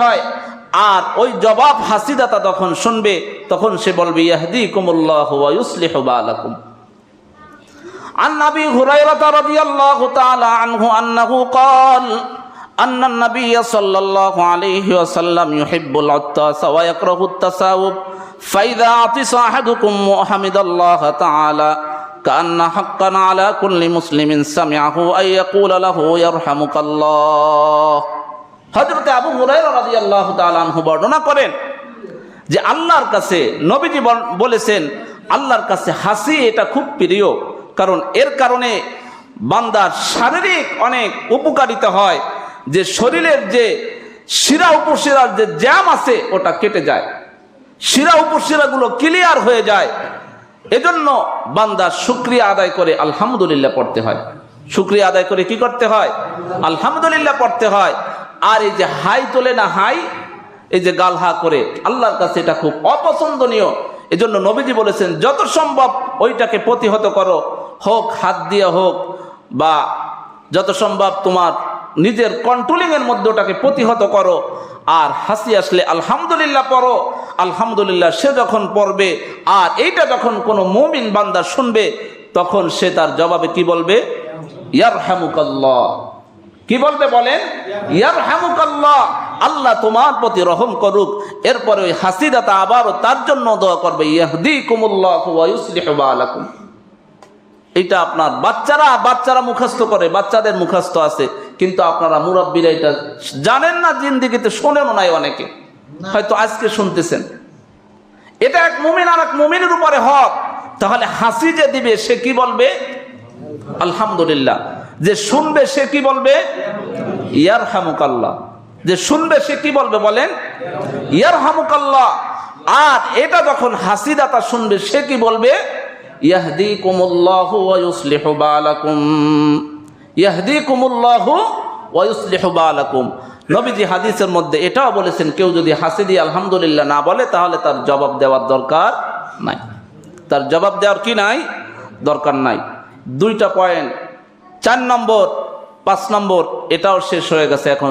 হয় আর ওই জবাব হাসিদাতা তখন শুনবে তখন সে বলবে ইয়াহদি কুমুল্লাহ ইউসলিহ বালাকুম عن ابي هريره رضي الله تعالى عنه انه قال ان النبي صلى الله عليه وسلم يحب العطاس ويكره التساوب فاذا عطس احدكم وحمد الله تعالى كان حقا على كل مسلم سمعه ان يقول له يرحمك الله হযরত আবু হুরায়রা রাদিয়াল্লাহু তাআলা আনহু বর্ণনা করেন যে আল্লাহর কাছে নবীজি বল- বলেছেন, আল্লাহর কাছে হাসি এটা খুব প্রিয়, কারণ এর কারণে বান্দার শারীরিক অনেক উপকারিতা হয়, যে শরীরের যে শিরা উপশিরার যে জ্যাম আছে ওটা কেটে যায়। শিরা উপশিরাগুলো ক্লিয়ার হয়ে যায়। এজন্য বান্দা শুক্রিয়া আদায় করে আলহামদুলিল্লাহ পড়তে হয়। শুক্রিয়া আদায় করে কি করতে হয়? আলহামদুলিল্লাহ পড়তে হয়। আর এই যে হাই তোলে না হাই, এই যে গালহা করে, আল্লাহর কাছে এটা খুব অপছন্দনীয়। এজন্য নবীজি বলেছেন, যত সম্ভব ওইটাকে প্রতিহত করো, হোক হাত দিয়ে হোক, বা যত সম্ভব তোমার নিজের কন্ট্রোলিং এর মধ্যে ওটাকে প্রতিহত করো, আর হাসি আসলে আলহামদুলিল্লাহ পড়ো, আলহামদুলিল্লাহ সে যখন পড়বে, আর এইটা যখন কোনো মুমিন বান্দা শুনবে, তখন সে তার জবাবে কি বলবে? ইয়ার কি বলবে বলেন? ইয়ার হামুকাল্লাহ আল্লাহ তোমার প্রতি রহম করুক। এরপরে ওই হাসিদাতা আবারও তার জন্য দোয়া করবে ইয়াহদি কুমুল্লাহ এটা আপনার বাচ্চারা বাচ্চারা মুখস্থ করে, বাচ্চাদের মুখস্থ আছে। কিন্তু আপনারা মুরব্বীরা এটা জানেন না, জিন্দিগিতে শোনেনও নাই অনেকে। হয়তো আজকে শুনতেছেন। এটা এক মুমিন আর এক মুমিনের উপরে হক। তাহলে হাসি যে দিবে, সে কি বলবে? আলহামদুলিল্লাহ। যে শুনবে সে কি বলবে? ইয়ার হামুকাল্লা যে শুনবে সে কি বলবে বলেন? ইয়ার হামুকাল্লা আর এটা যখন হাসিদাতা শুনবে, সে কি বলবে? ইয়াহদি ইয়াহদি কুমুল্লাহু হাদিসের মধ্যে এটাও বলেছেন, কেউ যদি আলহামদুলিল্লাহ না বলে, তাহলে তার জবাব দেওয়ার দরকার নাই। তার জবাব দেওয়ার কি নাই? দরকার নাই। দুইটা পয়েন্ট চার নম্বর পাঁচ নম্বর এটাও শেষ হয়ে গেছে এখন।